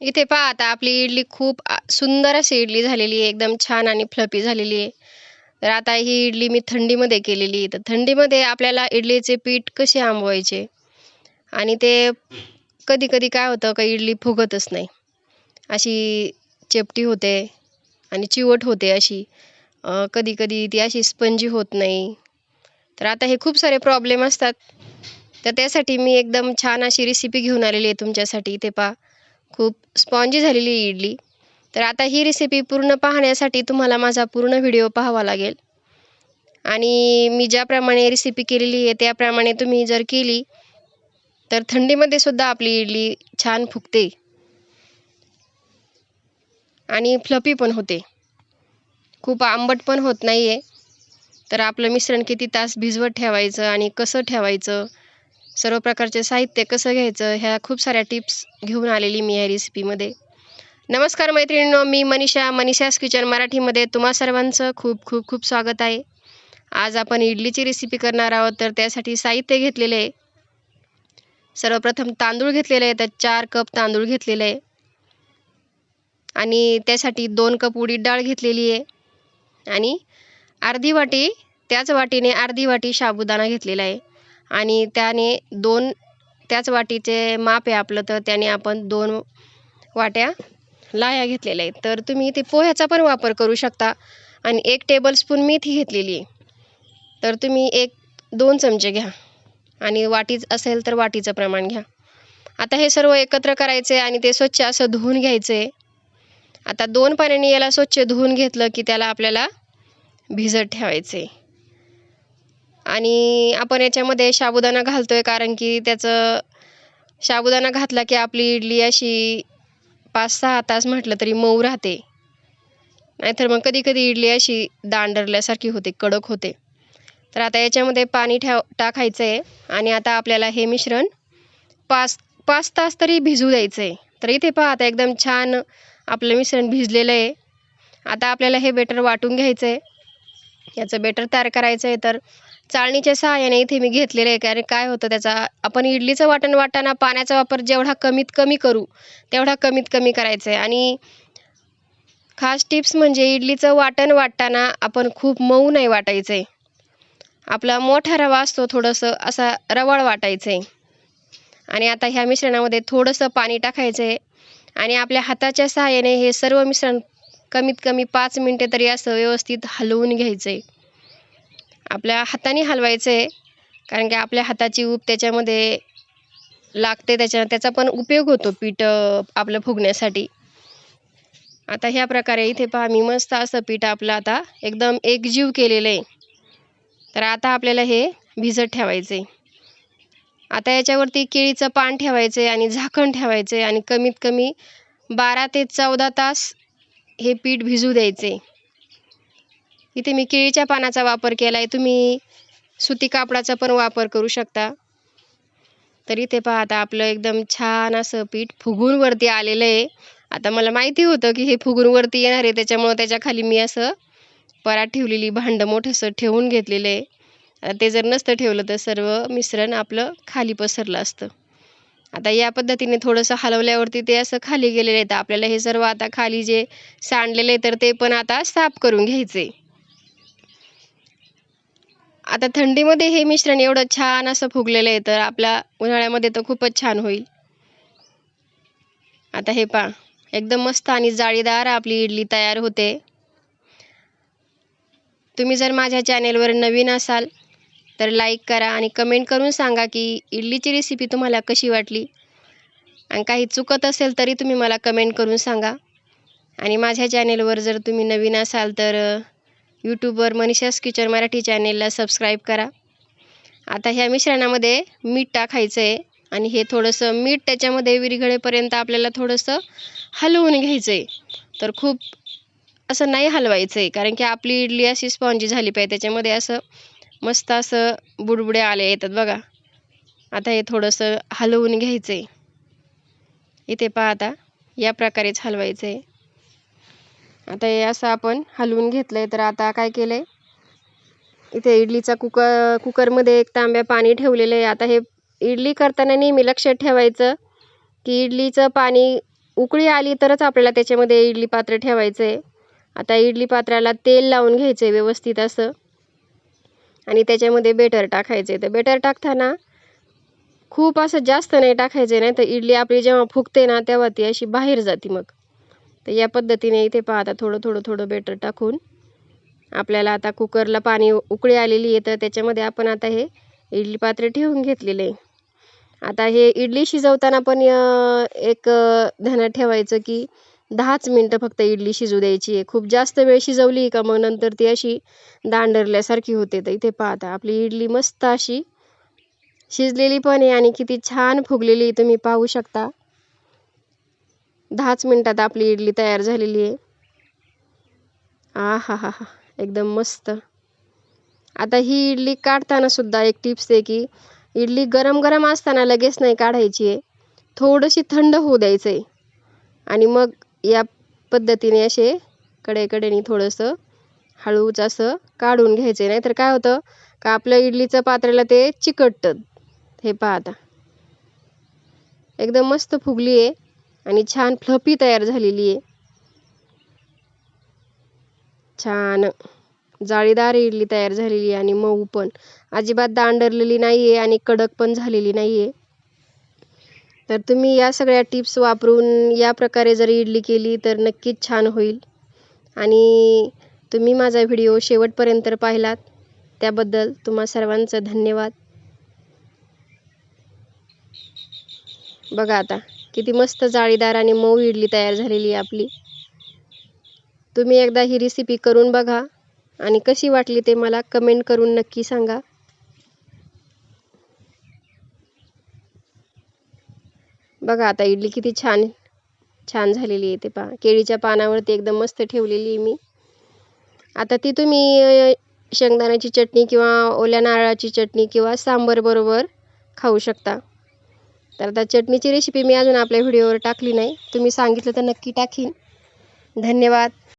इथे पहा आता आपली इडली खूप सुंदर अशी इडली झालेली आहे एकदम छान आणि फ्लपी झालेली आहे. तर आता ही इडली मी थंडीमध्ये केलेली आहे. तर थंडीमध्ये आपल्याला इडलीचे पीठ कसे आंबवायचे? आणि ते कधी कधी काय होतं का इडली फुगतच नाही. अशी चेपटी होते आणि चिवट होते अशी. कधी कधी ती अशी स्पंजी होत नाही. तर आता हे खूप सारे प्रॉब्लेम असतात. तर त्यासाठी मी एकदम छान अशी रेसिपी घेऊन आलेली आहे तुमच्यासाठी. इथे पहा. खूप स्पॉन्जी झालेली आहे इडली. तर आता ही रेसिपी पूर्ण पाहण्यासाठी तुम्हाला माझा पूर्ण व्हिडिओ पाहावा लागेल. आणि मी ज्याप्रमाणे रेसिपी केलेली आहे त्याप्रमाणे तुम्ही जर केली तर थंडीमध्ये सुद्धा आपली इडली छान फुगते. आणि फ्लपी पण होते. खूप आंबट पण होत नाही आहे तर आपलं मिश्रण किती तास भिजवत ठेवायचं आणि कसं ठेवायचं सर्व प्रकारचे साहित्य कसं घ्यायचं ह्या खूप साऱ्या टिप्स घेऊन आलेली मी या रेसिपीमध्ये नमस्कार मैत्रिणींनो मी मनीषा मनीषास किचन मराठीमध्ये तुम्हा सर्वांचं खूप खूप खूप स्वागत आहे. आज आपण इडलीची रेसिपी करणार आहोत तर त्यासाठी साहित्य घेतलेले आहे. सर्वप्रथम तांदूळ घेतलेले आहे तर चार कप तांदूळ घेतलेले आहे. आणि त्यासाठी दोन कप उडीद डाळ घेतलेली आहे. आणि अर्धी वाटी त्याच वाटीने अर्धी वाटी साबुदाणा घेतलेला आहे. आणि त्याने दोन त्याच वाटीचे माप आहे आपलं तर त्याने आपण दोन वाट्या लाह्या घेतलेल्या आहेत. तर तुम्ही इथे पोह्याचा पण वापर करू शकता आणि एक टेबलस्पून मेथी घेतलेली आहे. तर तुम्ही एक दोन चमचे घ्या आणि वाटीच असेल तर वाटीचं प्रमाण घ्या. आता हे सर्व एकत्र करायचे आणि ते स्वच्छ असं धुवून घ्यायचे. आता दोन पाण्याने याला स्वच्छ धुवून घेतलं की त्याला आपल्याला भिजत ठेवायचे. आणि आपण याच्यामध्ये साबुदाणा आहे कारण की त्याचं साबुदाणा घातला की आपली इडली अशी पाच सहा तास म्हटलं तरी मऊ राहते. नाहीतर मग कधी कधी इडली अशी दांडरल्यासारखी होते कडक होते. तर आता याच्यामध्ये पाणी ठेव टाकायचं आहे आणि आता आपल्याला हे मिश्रण पाच पाच तास तरी भिजू द्यायचं आहे तर इथे पहा आता एकदम छान आपलं मिश्रण भिजलेलं आहे. आता आपल्याला हे बेटर वाटून घ्यायचं आहे याचं बेटर तयार करायचं आहे तर चाळणीच्या सहाय्याने इथे मी घेतलेलं आहे. कारण काय होतं त्याचा आपण इडलीचं वाटण वाटताना पाण्याचा वापर जेवढा कमीत कमी करू तेवढा कमीत कमी करायचं आहे आणि खास टिप्स म्हणजे इडलीचं वाटण वाटताना आपण खूप मऊ नाही वाटायचं आहे आपला मोठा रवा असतो थोडंसं असा रवाळ वाटायचं आहे आणि आता ह्या मिश्रणामध्ये थोडंसं पाणी टाकायचं आहे आणि आपल्या हाताच्या सहाय्याने हे सर्व मिश्रण कमीत कमी पाच मिनटे तरी असं व्यवस्थित हलवून घ्यायचं आहे आपल्या हाताने हलवायचं आहे. कारण की आपल्या हाताची ऊब त्याच्यामध्ये लागते त्याच्या त्याचा पण उपयोग होतो पीठ आपलं फुगण्यासाठी. आता ह्या प्रकारे इथे पहा मी मस्त असं पीठ आपलं आता एकदम एकजीव केलेलं आहे. तर आता आपल्याला हे भिजत ठेवायचं आहे आता याच्यावरती केळीचं पान ठेवायचं आहे आणि झाकण ठेवायचं आहे आणि कमीत कमी बारा ते चौदा तास हे पीठ भिजू द्यायचे इथे मी केळीच्या पानाचा वापर केला आहे तुम्ही सुती कापडाचा पण वापर करू शकता. तर इथे पहा आता आपलं एकदम छान असं पीठ फुगूनवरती आलेलं आहे. आता मला माहिती होतं की हे फुगूनवरती येणार आहे त्याच्यामुळं त्याच्याखाली मी असं परात ठेवलेली भांडं मोठंसं ठेवून घेतलेलं आहे. आता ते जर नसतं ठेवलं तर सर्व मिश्रण आपलं खाली पसरलं असतं. आता या पद्धतीने थोडंसं हलवल्यावरती ते असं खाली गेलेलं आहे तर आपल्याला हे सर्व आता खाली जे सांडलेलं आहे तर ते पण आता साफ करून घ्यायचे आता थंडीमध्ये हे मिश्रण एवढं छान असं फुगलेलं आहे तर आपल्या उन्हाळ्यामध्ये तर खूपच छान होईल. आता हे पा एकदम मस्त आणि जाळीदार आपली इडली तयार होते. तुम्ही जर माझ्या चॅनेलवर नवीन असाल तर लाईक करा आणि कमेंट करून सांगा की इडलीची रेसिपी तुम्हाला कशी वाटली. आणि काही चुकत असेल तरी तुम्ही मला कमेंट करून सांगा. आणि माझ्या चॅनेलवर जर तुम्ही नवीन असाल तर यूट्यूबवर मनीषास किचन मराठी चॅनेलला सबस्क्राईब करा. आता ह्या मिश्रणामध्ये मीठ टाकायचं आहे आणि हे थोडंसं मीठ त्याच्यामध्ये विरघळेपर्यंत आपल्याला थोडंसं हलवून घ्यायचं आहे तर खूप असं नाही हलवायचं आहे कारण की आपली इडली अशी स्पॉन्जी झाली पाहिजे त्याच्यामध्ये असं मस्त असं बुडबुडे आले येतात बघा. आता हे थोडंसं हलवून घ्यायचं आहे इथे पहा आता या प्रकारेच हलवायचं आहे आता हे असं आपण हलवून घेतलं आहे तर आता काय केलं आहे इथे इडलीचा कुकर कुकरमध्ये एक तांब्या पाणी ठेवलेलं आहे आता हे इडली करताना नेहमी लक्षात ठेवायचं की इडलीचं पाणी उकळी आली तरच आपल्याला त्याच्यामध्ये इडली पात्र ठेवायचं आहे आता इडली पात्राला तेल लावून घ्यायचं आहे व्यवस्थित असं. आणि त्याच्यामध्ये बेटर टाकायचं आहे तर बेटर टाकताना खूप असं जास्त नाही टाकायचं नाही तर इडली आपली जेव्हा फुगते ना तेव्हा ती अशी बाहेर जाते मग. तर या पद्धतीने इथे पहा आता थोडं थोडं थोडं बेटर टाकून आपल्याला आता कुकरला पाणी उकळी आलेली आहे तर त्याच्यामध्ये आपण आता हे इडली पात्र ठेवून घेतलेले आहे. आता हे इडली शिजवताना पण एक ध्यानात ठेवायचं की दहाच मिनटं फक्त इडली शिजू द्यायची आहे. खूप जास्त वेळ शिजवली का मग नंतर ती अशी दांडरल्यासारखी होते. तर इथे पाहता आपली इडली मस्त अशी शिजलेली पण आहे आणि किती छान फुगलेली तुम्ही पाहू शकता. दहाच मिनटात आपली इडली तयार झालेली आहे. आ हा हा हा एकदम मस्त. आता ही इडली काढताना सुद्धा एक टिप्स आहे की इडली गरम गरम असताना लगेच नाही काढायची आहे. थोडीशी थंड होऊ द्यायचं आहे आणि मग या पद्धतीने असे कडेकडेने थोडंसं हळूच असं काढून घ्यायचं आहे नाहीतर काय होतं का आपल्या इडलीचं पात्र्याला ते चिकटतं. हे पाहता एकदम मस्त फुगली आहे. आणि छान फ्लफी तयार झालेली आहे. छान जाळीदार इडली तयार झालेली आहे आणि मऊ पण. अजिबात दांडरलेली नाही आहे आणि कडक पण झालेली नाही आहे तर तुम्ही या सगळ्या टिप्स वापरून या प्रकारे जर इडली केली तर नक्कीच छान होईल. आणि तुम्ही माझा व्हिडिओ शेवटपर्यंत पाहिलात त्याबद्दल तुम्हा सर्वांचं धन्यवाद. बघा आता. किती मस्त जाळीदार आणि मऊ इडली तयार झालेली आहे आपली. तुम्ही एकदा ही रेसिपी करून बघा आणि कशी वाटली ते मला कमेंट करून नक्की सांगा. बघा आता इडली किती छान छान झालेली आहे ते पहा. केळीच्या पानावरती एकदम मस्त ठेवलेली आहे मी. आता ती तुम्ही शेंगदाण्याची चटणी किंवा ओल्या नारळाची चटणी किंवा सांबर बरोबर खाऊ शकता. तर आता चटणीची रेसिपी मी अजून आपल्या व्हिडिओवर टाकली नाही. तुम्ही सांगितलं तर नक्की टाकीन. धन्यवाद.